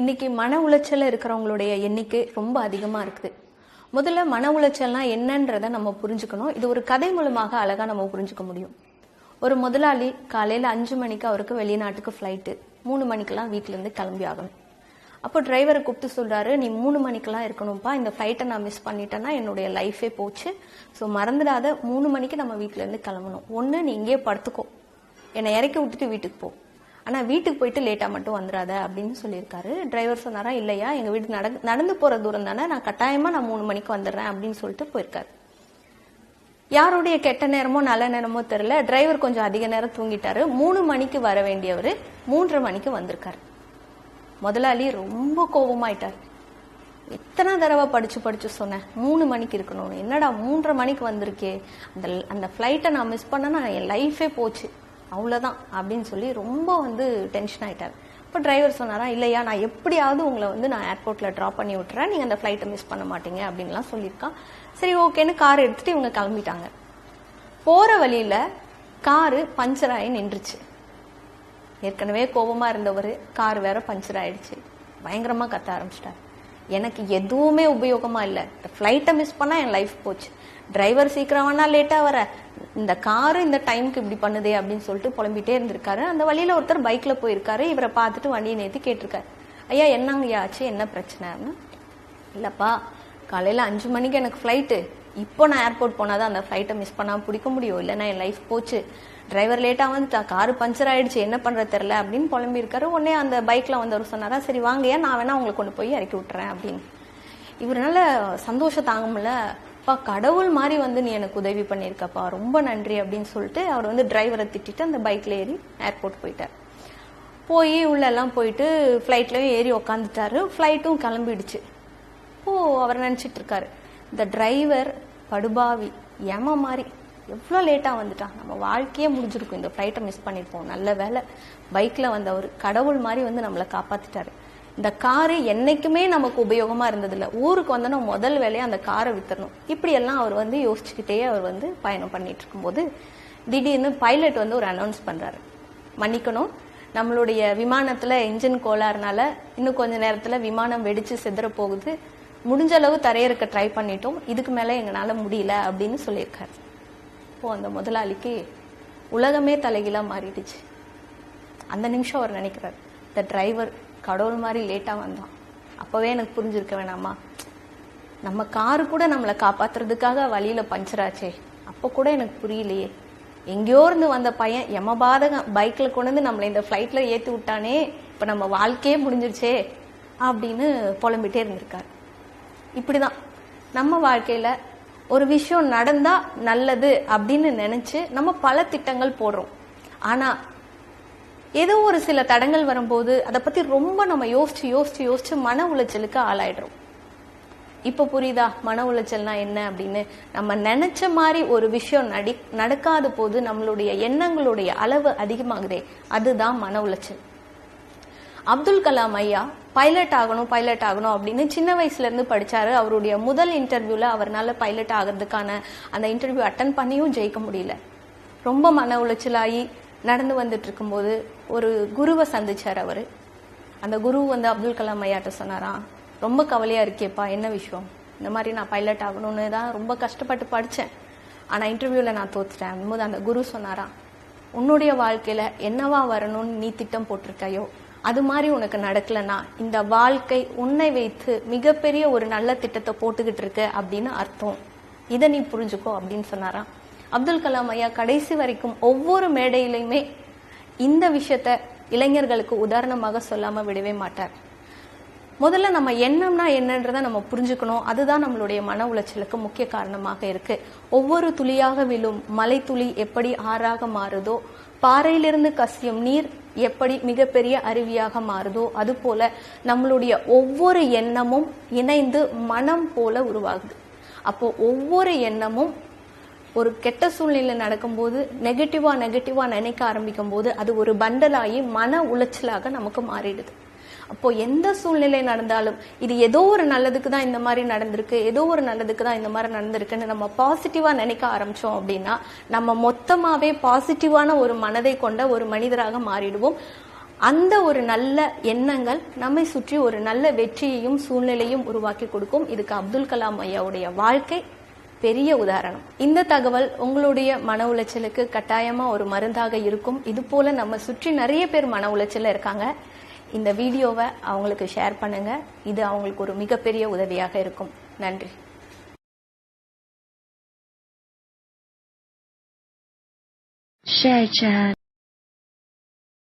இன்னைக்கு மன உளைச்சலில் இருக்கிறவங்களுடைய எண்ணிக்கை ரொம்ப அதிகமா இருக்குது. முதல்ல மன உளைச்சல்னா என்னன்றதை நம்ம புரிஞ்சுக்கணும். இது ஒரு கதை மூலமாக அழகா நம்ம புரிஞ்சுக்க முடியும். ஒரு முதலாளி காலையில அஞ்சு மணிக்கு அவருக்கு வெளிநாட்டுக்கு ஃப்ளைட்டு மூணு மணிக்கெல்லாம் வீட்டிலேருந்து இருந்து கிளம்பி ஆகணும். அப்போ டிரைவரை கூப்பிட்டு சொல்றாரு நீ மூணு மணிக்கெல்லாம் இருக்கணும்ப்பா. இந்த ஃப்ளைட்டை நான் மிஸ் பண்ணிட்டேன்னா என்னுடைய லைஃபே போச்சு. ஸோ மறந்துடாத மூணு மணிக்கு நம்ம வீட்டிலேருந்து இருந்து கிளம்பணும். ஒன்று நீ இங்கேயே படுத்துக்கோ. என்னை இறக்கி விட்டுட்டு வீட்டுக்கு போ. ஆனால் வீட்டுக்கு போயிட்டு லேட்டாக மட்டும் வந்துடாத அப்படின்னு சொல்லியிருக்காரு. டிரைவர் சொன்னாரா இல்லையா எங்கள் வீட்டுக்கு நட நடந்து போகிற தூரம் தானே நான் கட்டாயமாக நான் மூணு மணிக்கு வந்துடுறேன் அப்படின்னு சொல்லிட்டு போயிருக்காரு. யாருடைய கெட்ட நேரமோ நல்ல நேரமோ தெரில டிரைவர் கொஞ்சம் அதிக நேரம் தூங்கிட்டாரு. மூணு மணிக்கு வர வேண்டியவர் மூன்றரை மணிக்கு வந்திருக்காரு. முதலாளி ரொம்ப கோபமாயிட்டார். எத்தனை தடவை படிச்சு படிச்சு சொன்னேன் மூணு மணிக்கு இருக்கணும். என்னடா மூன்றரை மணிக்கு வந்திருக்கே. அந்த அந்த ஃப்ளைட்டை நான் மிஸ் பண்ணேன்னா என் லைஃபே போச்சு. அவ்வளோதான் அப்படின்னு சொல்லி ரொம்ப வந்து டென்ஷன் ஆயிட்டார். இப்போ டிரைவர் சொன்னாரா இல்லையா நான் எப்படியாவது உங்களை வந்து நான் ஏர்போர்ட்டில் ட்ராப் பண்ணி விட்டுறேன் நீங்கள் அந்த ஃப்ளைட்டை மிஸ் பண்ண மாட்டீங்க அப்படின்லாம் சொல்லியிருக்கான். சரி ஓகேன்னு கார் எடுத்துகிட்டு இவங்க கிளம்பிட்டாங்க. போகிற வழியில் காரு பஞ்சர் ஆகி நின்றுச்சு. ஏற்கனவே கோபமாக இருந்தவர் கார் வேற பஞ்சர் ஆயிடுச்சு. பயங்கரமாக கத்த ஆரம்பிச்சிட்டார். எனக்கு எதுவுமே உபயோகமா இல்லை. இந்த ஃப்ளைட்டை மிஸ் பண்ணா என் லைஃப் போச்சு. டிரைவர் சீக்கிரம் வேணா லேட்டா வர. இந்த காரு இந்த டைம்க்கு இப்படி பண்ணுதே அப்படின்னு சொல்லிட்டு புலம்பிட்டே இருந்திருக்காரு. அந்த வழியில ஒருத்தர் பைக்ல போயிருக்காரு. இவரை பார்த்துட்டு வண்டியை நேற்றி கேட்டிருக்காரு. ஐயா என்னங்கய்யா ஆச்சு? என்ன பிரச்சனைன்னு இல்லப்பா காலையில அஞ்சு மணிக்கு எனக்கு ஃப்ளைட்டு இப்போ நான் ஏர்போர்ட் போனால் தான் அந்த ஃப்ளைட்டை மிஸ் பண்ணாமல் பிடிக்க முடியும். இல்லைன்னா என் லைஃப் போச்சு. டிரைவர் லேட்டாக வந்துட்டா காரு பஞ்சர் ஆகிடுச்சு என்ன பண்ணுறது தெரில அப்படின்னு புலம்பியிருக்காரு உடனே அந்த பைக்கில் வந்தவர் சொன்னாரா சரி வாங்க ஏன் நான் வேணா உங்களை கொண்டு போய் இறக்கி விட்டுறேன் அப்படின்னு. இவரால் சந்தோஷம் தாங்க முடியல அப்பா கடவுள் மாதிரி வந்து நீ எனக்கு உதவி பண்ணியிருக்கப்பா ரொம்ப நன்றி அப்படின்னு சொல்லிட்டு அவர் வந்து டிரைவரை திட்டிட்டு அந்த பைக்கில் ஏறி ஏர்போர்ட் போயிட்டார். போய் உள்ளெல்லாம் போயிட்டு ஃப்ளைட்லேயும் ஏறி உக்காந்துட்டாரு. ஃப்ளைட்டும் கிளம்பிடுச்சு. ஓ அவர் நினச்சிட்டு இருக்காரு. இந்த டிரைவர் படுபாவி ஏம மாதிரி எவ்வளோ லேட்டாக வந்துட்டான் நம்ம வாழ்க்கையே முடிஞ்சிருக்கும். இந்த ஃப்ளைட்டை மிஸ் பண்ணிருப்போம். நல்ல வேலை பைக்கில் வந்தவர் கடவுள் மாதிரி வந்து நம்மளை காப்பாற்றிட்டாரு இந்த காரு என்னைக்குமே நமக்கு உபயோகமா இருந்ததில்ல. ஊருக்கு வந்தோன்னா முதல் வேலையை அந்த காரை வித்தரணும் இப்படி எல்லாம் அவர் வந்து யோசிச்சுக்கிட்டே அவர் வந்து பயணம் பண்ணிட்டு இருக்கும்போது திடீர்னு பைலட் வந்து ஒரு அனௌன்ஸ் பண்றாரு. மன்னிக்கணும். நம்மளுடைய விமானத்துல இன்ஜின் கோளாறுனால இன்னும் கொஞ்ச நேரத்துல விமானம் வெடிச்சு சிதற போகுது. முடிஞ்ச அளவு தரையிறக்க ட்ரை பண்ணிட்டோம். இதுக்கு மேல எங்களால முடியல அப்படின்னு சொல்லியிருக்காரு. இப்போ அந்த முதலாளிக்கு உலகமே தலைகீழா மாறிடுச்சு. அந்த நிமிஷம் அவர் நினைக்கிறார் இந்த டிரைவர் கடவுள் மாதிரி லேட்டா வந்தான். அப்பவே எனக்கு புரிஞ்சிருக்க வேணாமா? நம்ம காரு கூட நம்மளை காப்பாத்துறதுக்காக வழியில பஞ்சராச்சே. அப்போ அப்ப கூட எனக்கு புரியலையே. எங்கேயோ இருந்து வந்த பையன் யமபாதகம் பைக்ல கொண்டு வந்து நம்மளை இந்த ஃப்ளைட்டில் ஏத்தி விட்டானே. இப்ப நம்ம வாழ்க்கையே முடிஞ்சிருச்சே அப்படின்னு புலம்பிட்டே இருந்திருக்காரு. இப்படிதான். நம்ம வாழ்க்கையில ஒரு விஷயம் நடந்தா நல்லது அப்படின்னு நினைச்சு நம்ம பல திட்டங்கள் போடுறோம். ஆனா ஏதோ ஒரு சில தடங்கள் வரும்போது அதை பத்தி ரொம்ப நம்ம யோசிச்சு யோசிச்சு யோசிச்சு மன உளைச்சலுக்கு ஆளாயிடுறோம். இப்ப புரியுதா? மன உளைச்சல்னா என்ன அப்படின்னு? நம்ம நினைச்ச மாதிரி ஒரு விஷயம் நடி நடக்காத போது நம்மளுடைய எண்ணங்களுடைய அளவு அதிகமாகுதே. அதுதான் மன உளைச்சல். அப்துல் கலாம் ஐயா பைலட் ஆகணும் பைலட் ஆகணும் அப்படின்னு சின்ன வயசுல இருந்து படிச்சாரு. அவருடைய முதல் இன்டர்வியூல அவர்னால பைலட் ஆகிறதுக்கான அந்த இன்டர்வியூ அட்டன் பண்ணியும் ஜெயிக்க முடியல. ரொம்ப மன உளைச்சலாகி நடந்து வந்துட்டு இருக்கும்போது ஒரு குருவை சந்திச்சார் அவர். அந்த குரு வந்து அப்துல் கலாம் ஐயாட்ட சொன்னாராம் ரொம்ப கவலையாக இருக்கேப்பா என்ன விஷயம்? இந்த மாதிரி நான் பைலட் ஆகணும்னு தான் ரொம்ப கஷ்டப்பட்டு படித்தேன் ஆனால் இன்டர்வியூவில் நான் தோத்துட்டேன். போது அந்த குரு சொன்னாராம் உன்னுடைய வாழ்க்கையில் என்னவா வரணும்னு நீ திட்டம் போட்டிருக்கையோ அது மாதிரி உனக்கு நடக்கலனா இந்த வாழ்க்கை உன்னை வைத்து மிகப்பெரிய ஒரு நல்ல திட்டத்தை போட்டுக்கிட்டு இருக்க அப்படின்னு அர்த்தம். இதை நீ புரிஞ்சுக்கோ அப்படின்னு சொன்னாராம். அப்துல் கலாம் ஐயா கடைசி வரைக்கும் ஒவ்வொரு மேடையிலையுமே இந்த விஷயத்த இளைஞர்களுக்கு உதாரணமாக சொல்லாம விடவே மாட்டார். முதல்ல நம்ம எண்ணம்னா என்னன்றதை நம்ம புரிஞ்சுக்கணும். அதுதான் நம்மளுடைய மன உளைச்சலுக்கு முக்கிய காரணமாக இருக்கு. ஒவ்வொரு துளியாக விழும் மலை துளி எப்படி ஆறாக மாறுதோ பாறையிலிருந்து கசியும் நீர் எப்படி மிகப்பெரிய அருவியாக மாறுதோ அதுபோல நம்மளுடைய ஒவ்வொரு எண்ணமும் இணைந்து மனம் போல உருவாகுது. அப்போ ஒவ்வொரு எண்ணமும் ஒரு கெட்ட சூழ்நிலை நடக்கும்போது நெகட்டிவா நெகட்டிவா நினைக்க ஆரம்பிக்கும் போது அது ஒரு பண்டலாகி மன உளைச்சலாக நமக்கு மாறிடுது. அப்போ எந்த சூழ்நிலை நடந்தாலும் இது ஏதோ ஒரு நல்லதுக்கு தான் இந்த மாதிரி நடந்திருக்கு ஏதோ ஒரு நல்லதுக்கு தான் இந்த மாதிரி நடந்திருக்குன்னு நம்ம பாசிட்டிவா நினைக்க ஆரம்பிச்சோம் அப்படின்னா நம்ம மொத்தமாவே பாசிட்டிவான ஒரு மனதை கொண்ட ஒரு மனிதராக மாறிடுவோம். அந்த ஒரு நல்ல எண்ணங்கள் நம்மை சுற்றி ஒரு நல்ல வெற்றியையும் சூழ்நிலையும் உருவாக்கி கொடுக்கும். இதுக்கு அப்துல் கலாம் ஐயாவுடைய வாழ்க்கை பெரிய உதாரணம். இந்த தகவல் உங்களுடைய மன உளைச்சலுக்கு கட்டாயமா ஒரு மருந்தாக இருக்கும். இது போல நம்ம சுற்றி நிறைய பேர் மன உளைச்சல இருக்காங்க. இந்த வீடியோவை அவங்களுக்கு ஷேர் பண்ணுங்க. இது அவங்களுக்கு ஒரு மிகப்பெரிய உதவியாக இருக்கும். நன்றி. Share chat.